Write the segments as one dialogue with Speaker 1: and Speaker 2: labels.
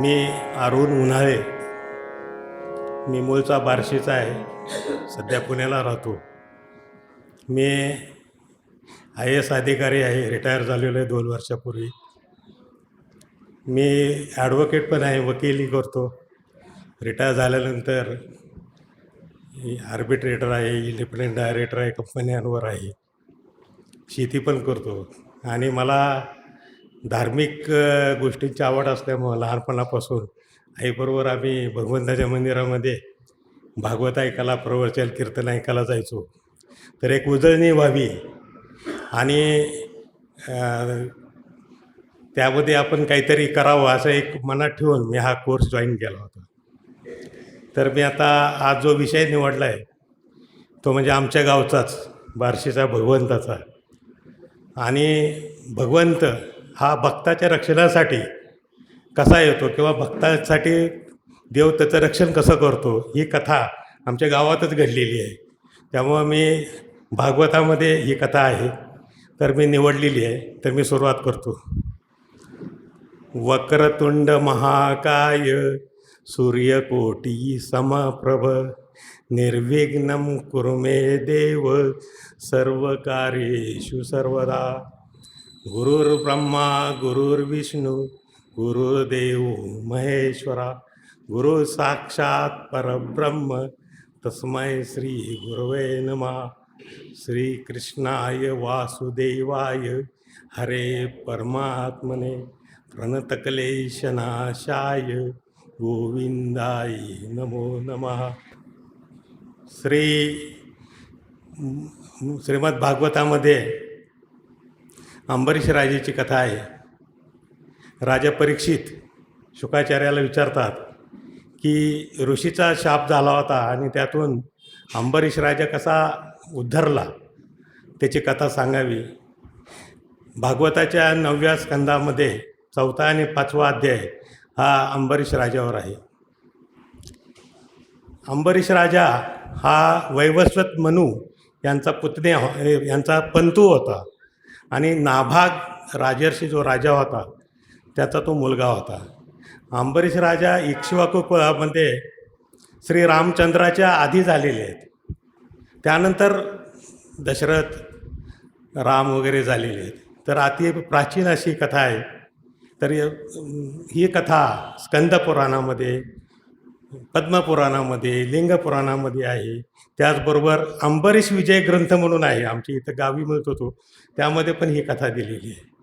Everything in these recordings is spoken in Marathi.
Speaker 1: मी अरुण उन्हाळे. मी मूळचा बार्शीचा आहे. सध्या पुण्याला राहतो. मी आय एस अधिकारी आहे. रिटायर झालेलो आहे दोन वर्षापूर्वी. मी ॲडव्होकेट पण आहे. वकिली करतो. रिटायर झाल्यानंतर आर्बिट्रेटर आहे इंडिपेंडंट डायरेक्टर आहे कंपन्यांवर आहे. शेती पण करतो. आणि मला धार्मिक गोष्टींची आवड असल्यामुळं लहानपणापासून आईबरोबर आम्ही भगवंताच्या मंदिरामध्ये भागवत ऐकायला प्रवचन कीर्तन ऐकायला जायचो. तर एक उजळणी व्हावी आणि त्यामध्ये आपण काहीतरी करावं असं एक मनात ठेवून मी हा कोर्स जॉईन केला होता. तर मी आता आज जो विषय निवडला आहे तो म्हणजे आमच्या गावचाच बार्शीचा भगवंताचा. आणि भगवंत हा भक्ताच्या रक्षणासाठी कसा येतो किंवा भक्तासाठी देव त्याचं रक्षण कसं करतो ही कथा आमच्या गावातच घडलेली आहे. त्यामुळं मी भागवतामध्ये ही कथा आहे. तर मी निवडलेली आहे. तर मी सुरुवात करतो. वक्रतुंड महाकाय सूर्यकोटी समप्रभ निर्विघ्नं कुरुमे देव देव सर्वकार्येषु सर्वदा। गुरुर्ब्रह्मा गुरुर्विष्णू गुरुदेव महेश्वरा गुरु साक्षात परब्रह्म तस्मै श्री गुरवे नमः. श्रीकृष्णाय वासुदेवाय हरे परमात्मने प्रणतकलेशनाशाय गोविंदाय नमो नमः. श्री श्रीमद्भागवतामध्ये अंबरीश राजेची कथा आहे. राजा परीक्षित शुकाचार्याला विचारतात की ऋषीचा शाप झाला होता आणि त्यातून अंबरीश राजा कसा उद्धरला? त्याची कथा सांगावी. भागवताच्या नवव्या स्कंदामध्ये चौथा आणि पाचवा अध्याय हा अंबरीश राजावर आहे. अंबरीश राजा हा वैवस्वत मनू यांचा पुतण्या हो- यांचा पंतू होता. आणि नाभाग राजर्षी जो राजा होता त्याचा तो मुलगा होता. अंबरीश राजा इक्ष्वाकू कुळामध्ये श्री रामचंद्राच्या आधी झालेले आहेत. त्यानंतर दशरथ राम वगैरे झालेले आहेत. तर अति प्राचीन अशी कथा आहे. तर ही कथा स्कंद पुराणामध्ये पद्मपुराणामध्ये लिंगपुराणामध्ये आहे. त्याचबरोबर अंबरीश विजय ग्रंथ म्हणून आहे. आमच्या इथं गावी मिळत होतो. त्यामध्ये पण ही कथा दिलेली आहे.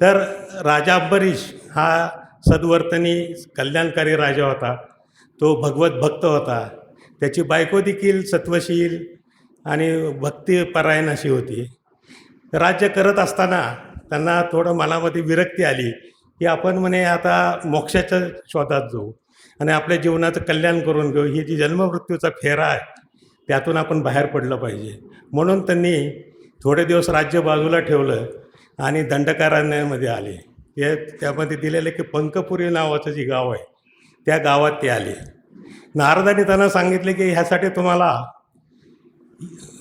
Speaker 1: तर राजा अंबरीश हा सद्वर्तनी कल्याणकारी राजा होता. तो भगवत भक्त होता. त्याची बायको देखील सत्वशील आणि भक्तिपरायण अशी होती. राज्य करत असताना त्यांना थोडं मनामध्ये विरक्ती आली की आपण म्हणे आता मोक्षाच्या शोधात जाऊ. आणि आपल्या जीवनाचं कल्याण करून घेऊ. ही जी जन्ममृत्यूचा फेरा आहे त्यातून आपण बाहेर पडलं पाहिजे. म्हणून त्यांनी थोडे दिवस राज्य बाजूला ठेवलं आणि दंडकारण्यामध्ये आले. ते त्यामध्ये दिलेलं की पंकपुरी नावाचं जे गाव आहे त्या गावात ते आले. नारदाने त्यांना सांगितले की ह्यासाठी तुम्हाला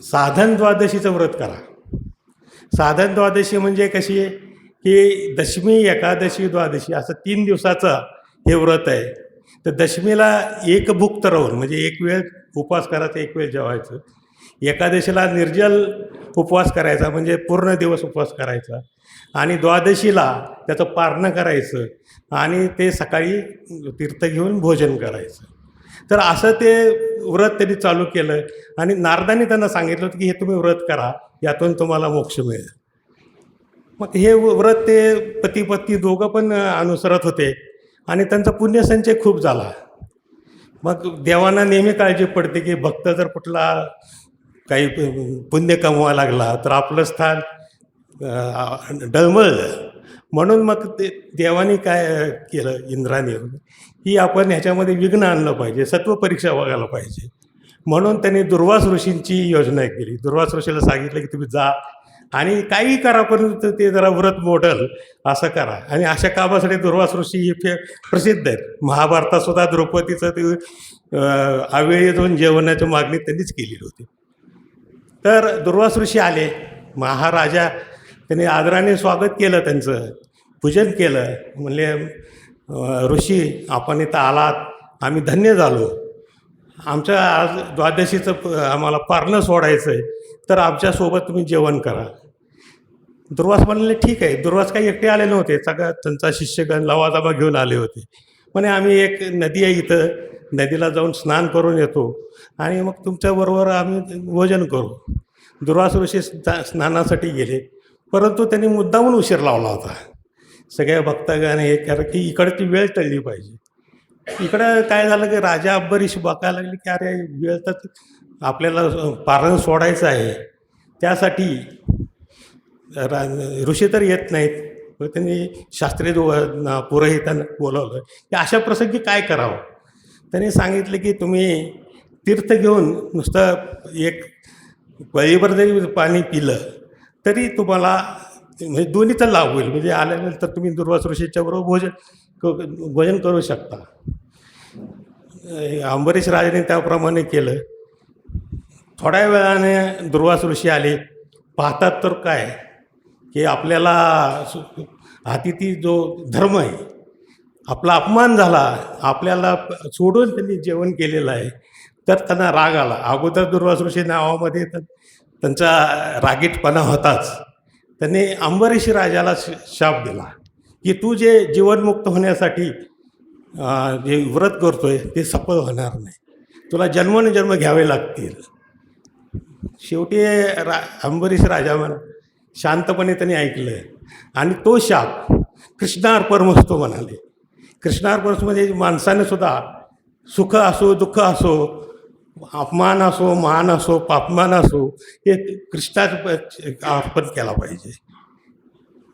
Speaker 1: साधन द्वादशीचं व्रत करा. साधन द्वादशी म्हणजे कशी आहे की दशमी एकादशी द्वादशी असं तीन दिवसाचं हे व्रत आहे. तर दशमीला एक भुक्त राहून म्हणजे एक वेळ उपवास करायचा एक वेळ जेवायचं. एकादशीला निर्जल उपवास करायचा म्हणजे पूर्ण दिवस उपवास करायचा. आणि द्वादशीला त्याचं पारणं करायचं आणि ते सकाळी तीर्थ घेऊन भोजन करायचं. तर असं ते व्रत त्यांनी चालू केलं आणि नारदाने त्यांना सांगितलं होतं की हे तुम्ही व्रत करा यातून तुम्हाला मोक्ष मिळेल. मग हे व्रत ते पती पत्नी दोघं पण अनुसरत होते. आणि त्यांचा पुण्यसंचय खूप झाला. मग देवांना नेहमी काळजी पडते की भक्त जर कुठला काही पुण्य कमवा लागला तर आपलं स्थान डळमळलं. म्हणून मग ते देवाने काय केलं इंद्राने? की आपण ह्याच्यामध्ये विघ्न आणलं पाहिजे सत्व परीक्षा बघायला पाहिजे. म्हणून त्यांनी दुर्वास ऋषींची योजना केली. दुर्वास ऋषीला सांगितलं की तुम्ही जा आणि काही करा परंतु ते जरा व्रत मोडल असं करा. आणि अशा कामासाठी दुर्वास ऋषी हे फे प्रसिद्ध आहेत. महाभारतात सुद्धा द्रौपदीचं ते आवेळी जाऊन जेवणाची मागणी त्यांनीच केलेली होती. तर दुर्वास ऋषी आले. महाराजा त्यांनी आदराने स्वागत केलं त्यांचं पूजन केलं. म्हणले ऋषी आपण इथं आलात आम्ही धन्य झालो. आमच्या आज द्वादशीचं प- आम्हाला पारणं सोडायचं आहे तर आमच्यासोबत तुम्ही जेवण करा. दुर्वास म्हणाले ठीक आहे. दुर्वास काही एकटे आले नव्हते सगळा त्यांचा शिष्यगण लवाजाबा घेऊन आले होते. म्हणे आम्ही एक नदी आहे इथं. नदीला जाऊन स्नान करून येतो आणि मग तुमच्याबरोबर आम्ही भोजन करू. दुर्वास ऋषी स्नानासाठी गेले. परंतु त्यांनी मुद्दामून उशीर लावला होता. सगळ्या भक्तगण हे कारण की इकडची वेळ टळली पाहिजे. इकडं काय झालं की राजा अब्बरीश बघायला लागले की अरे वेळ तर आपल्याला पारण सोडायचं आहे. त्यासाठी रा ऋषी तर येत नाहीत. मग त्यांनी शास्त्रीय पुरोहितांना बोलावलं की अशा प्रसंगी काय करावं? त्यांनी सांगितलं की तुम्ही तीर्थ घेऊन नुसतं एक वळीभर जरी पाणी पिलं तरी तुम्हाला म्हणजे दोन्हीचा लाभ होईल. म्हणजे आल्यानंतर तुम्ही दुर्वास ऋषीच्या बरोबर भोजन भोजन करू शकता. अंबरीश राजाने त्याप्रमाणे केलं. थोड्या वेळाने दुर्वास ऋषी आले. पाहतात तर काय? की आपल्याला सु- अतिथी जो धर्म आहे आपला अपमान झाला आपल्याला सोडून त्यांनी जेवण केलेलं आहे तर त्यांना राग आला. अगोदर दुर्वास ऋषी नावामध्ये तर त्यांचा रागीटपणा होताच. त्यांनी अंबरीश राजाला श- शाप दिला. की तू जे जीवनमुक्त होण्यासाठी जे व्रत करतोय ते सफल होणार नाही. तुला जन्मोनजन्म घ्यावे लागतील. शेवटी रा अंबरीश राजा म्हण शांतपणे त्यांनी ऐकलं. आणि तो शाप कृष्णार्पणमस्तो म्हणाले. कृष्णार्पणमस्तो म्हणजे माणसाने सुद्धा सुख असो दुःख असो अपमान असो मान असो पापमान असो हे कृष्णाच प- अर्पण केला पाहिजे.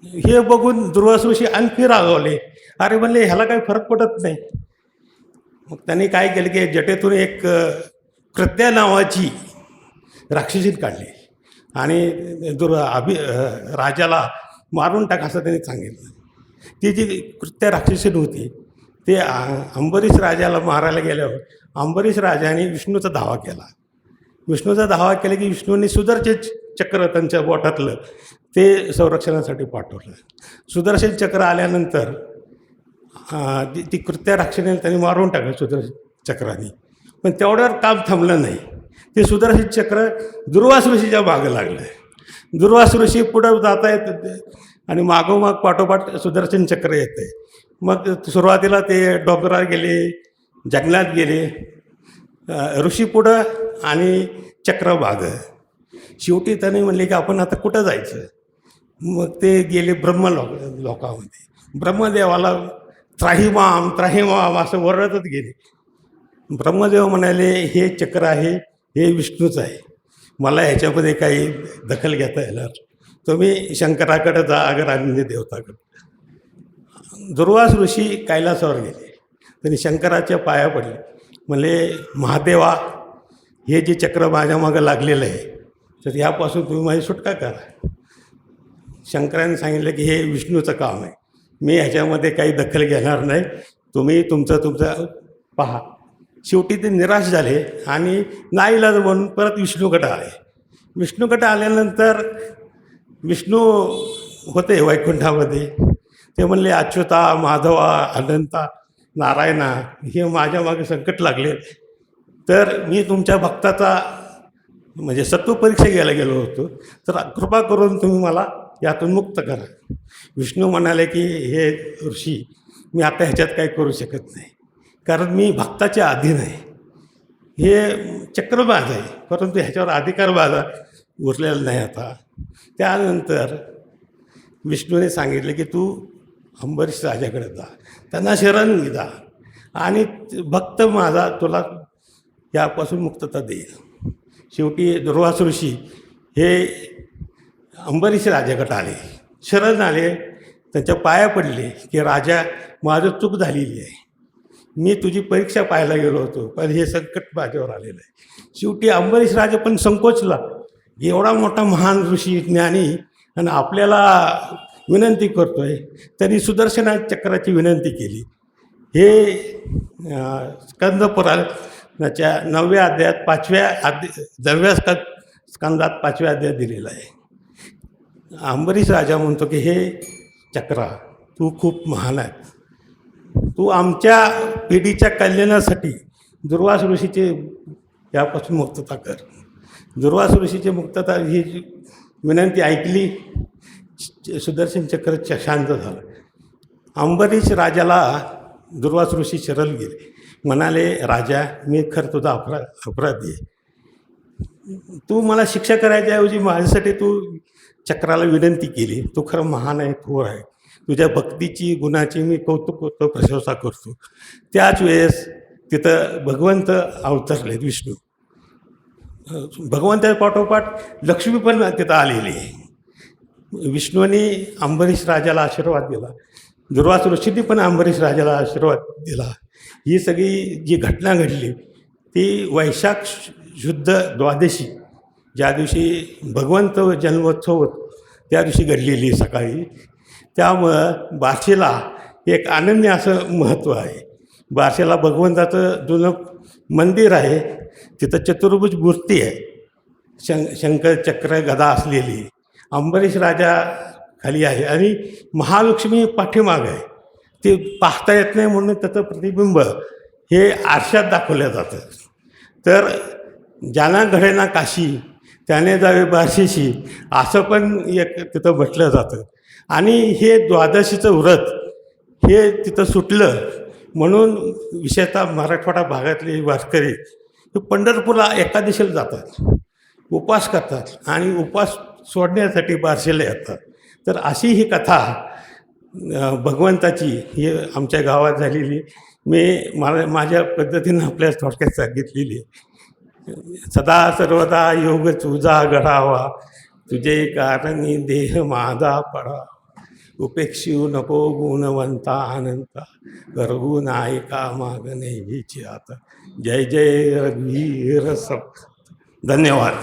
Speaker 1: हे बघून दुर्वास आणखी रागवले. अरे म्हणले ह्याला काही फरक पडत नाही. मग त्यांनी काय केलं की जटेतून एक कृत्या नावाची राक्षसीत काढली. आणि दुर अभि राजाला मारून टाका असं त्यांनी सांगितलं. ती जी कृत्या राक्षसीन होती ते अंबरीश राजाला मारायला गेल्यावर अंबरीश राजाने विष्णूचा धावा केला. विष्णूचा धावा केला की विष्णूने सुदर्शन चक्र त्यांच्या बोटातलं ते संरक्षणासाठी पाठवलं. सुदर्शन चक्र आल्यानंतर ती कृत्या राक्षसाने त्यांनी मारून टाकलं सुदर्शन चक्राने. पण तेवढ्यावर काम थांबलं नाही. ते सुदर्शन चक्र दुर्वास ऋषीच्या मागं लागलं दुर्वास ऋषी पुढं जात आहेत आणि मागोमाग पाठोपाठ सुदर्शन चक्र येते. मग सुरुवातीला ते डोंगरात गेले जंगलात गेले. ऋषी पुढं आणि चक्र मागं. शेवटी त्याने म्हणले की आपण आता कुठं जायचं? मग ते गेले ब्रह्म लोक लोकामध्ये. ब्रह्मदेवाला त्राहिमाम त्राहिमाम असं वरडतच गेले. ब्रह्मदेव म्हणाले हे चक्र आहे हे विष्णूच आहे. मला ह्याच्यामध्ये काही दखल घेता येणार. तुम्ही शंकराकडे जा अगर आनंदी देवताकडे. दुर्वास ऋषी कैलासावर गेले. त्यांनी शंकराच्या पाया पडले. म्हणले महादेवा हे जे चक्र माझ्या मागं लागलेलं आहे तर यापासून तुम्ही माझी सुटका करा. शंकराने सांगितलं की हे विष्णूचं काम आहे. मी ह्याच्यामध्ये काही दखल घेणार नाही. तुम्ही तुमचं तुमचं पहा. शेवटी ते निराश झाले आणि नाईलाज म्हणून परत विष्णूकडे आले. विष्णूकडे आल्यानंतर विष्णू होते वैकुंठामध्ये. ते म्हणले अच्युता माधवा अनंता नारायणा हे माझ्या मागे संकट लागले. तर मी तुमच्या भक्ताचा म्हणजे सत्व परीक्षा घ्यायला गेलो होतो. तर कृपा करून तुम्ही मला यातून मुक्त करा. विष्णू म्हणाले की हे ऋषी मी आता ह्याच्यात काही करू शकत नाही. कारण मी भक्ताच्या अधीन आहे. हे चक्र माझं आहे. परंतु ह्याच्यावर अधिकार माझा उरलेला नाही आता. त्यानंतर विष्णूने सांगितले की तू अंबरीश राजाकडे जा. त्यांना शरण जा आणि भक्त माझा तुला यापासून मुक्तता देईल शेवटी दुर्वास ऋषी हे अंबरीश राजाकडे आले. शरण आले. त्यांच्या पाया पडले की राजा माझं चूक झालेली आहे. मी तुझी परीक्षा पाहायला गेलो होतो पण हे संकट माझ्यावर आलेलं आहे. शेवटी अंबरीश राजा पण संकोचला. एवढा मोठा महान ऋषी ज्ञानी आणि आपल्याला विनंती करतोय त्यांनी सुदर्शना चक्राची विनंती केली. हे स्कंदपुराच्या स्कंद नवव्या अध्यायात पाचव्या अध्या दहाव्या स्क स्कंदात पाचव्या अध्यायात दिलेला आहे. अंबरीश राजा म्हणतो की हे चक्रा तू खूप महान आहे. तू आमच्या पिढीच्या कल्याणासाठी दुर्वास ऋषीचे यापासून मुक्तता कर. दुर्वास ऋषीची मुक्तता ही जी विनंती ऐकली च- सुदर्शन चक्र च- शांत झालं. अंबरीश राजाला दुर्वास ऋषी शरण गेले. म्हणाले राजा मी खरं तुझा अपरा अपराधी आहे. तू मला शिक्षा करायच्याऐवजी माझ्यासाठी तू चक्राला विनंती केली. तू खरं महान आहे थोर आहे. तुझ्या भक्तीची गुणाची मी कौतुक करतो प्रशंसा करतो. त्याच वेळेस तिथं भगवंत अवतरलेत विष्णू. भगवंताच्या पाठोपाठ लक्ष्मी पण तिथं आलेली आहे. विष्णूने अंबरीश राजाला आशीर्वाद दिला. दुर्वास ऋषींनी पण अंबरीश राजाला आशीर्वाद दिला. ही सगळी जी घटना घडली ती वैशाख शु- शुद्ध द्वादशी ज्या दिवशी भगवंत जन्मोत्सव त्या दिवशी घडलेली आहे सकाळी. त्यामुळं भाषेला एक अनन्य असं महत्त्व आहे. बार्शीला भगवंताचं जुनं मंदिर आहे तिथं चतुर्भुज मूर्ती आहे. शं शंकर चक्र गदा असलेली. अंबरीश राजा खाली आहे आणि महालक्ष्मी पाठीमाग आहे. ते पाहता येत नाही म्हणून त्याचं प्रतिबिंब हे आरशात दाखवलं जातं. तर ज्यांना घडेना काशी त्याने जावे बारशीशी. असं पण एक तिथं म्हटलं जातं. आणि हे द्वादशीचं व्रत हे तिथं सुटलं म्हणून विशेषतः मराठवाडा भागातले वारकरी पंढरपूरला एकादशीला जातात उपवास करतात आणि उपवास सोडण्यासाठी बारशीला येतात. तर अशी ही कथा भगवंताची ही आमच्या गावात झालेली. मी मला माझ्या पद्धतीनं आपल्या थोडक्यात सांगितलेली आहे. सदा सर्वदा योग तुझा घडावा तुझे कारणी देह माझा पडा. उपेक्षू नको गुणवंता आनंता गर्भू नायिका मागणे घ्यायची आता. जय जय रघुवीर धन्यवाद.